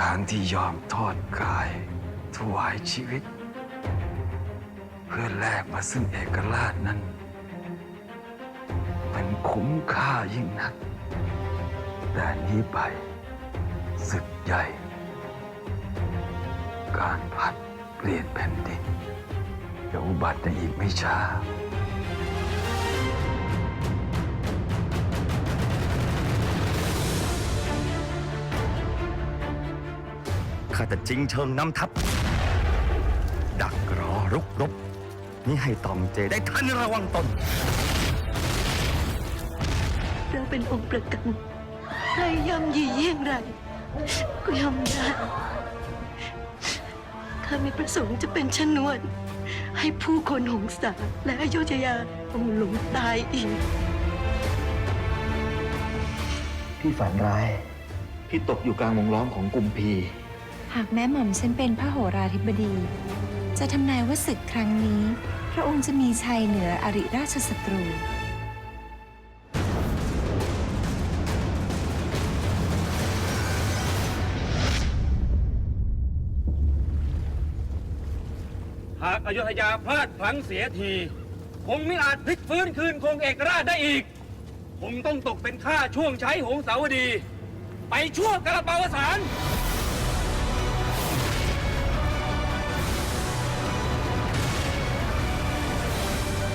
การที่ยอมทอดกายถวายชีวิต เพื่อแลกมาซึ่งเอกราชนั้น มันคุ้มค่ายิ่งนัก แต่นี้ไปศึกใหญ่ การผัดเปลี่ยนแผ่นดินจะอุบัติในอีกไม่ช้า ข้าจะจริงเชิงนำทัพ ดักรอรุกรบนี่ให้ตองเจได้ทันระวังตน เราเป็นองค์ประกันใครย่ำยีเยี่ยงไรก็ย่ำได้ข้าไม่ประสงค์จะเป็นชนวน ให้ผู้คนหงสาและอยุธยาต้องหลงตายอีก พี่ฝันร้าย พี่ตกอยู่กลางวงล้อมของกุมพี หากแม้หม่อมฉันเป็นพระโหราธิบดี จะทำนายว่าศึกครั้งนี้ พระองค์จะมีชัยเหนืออริราชศัตรู หากอยุธยาพลาดพลั้งเสียที คงไม่อาจพลิกฟื้นคืนคงเอกราชได้อีก คงต้องตกเป็นข้าช่วงใช้หงสาวดี ไปชั่วกระเปาวสาร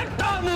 Sentam!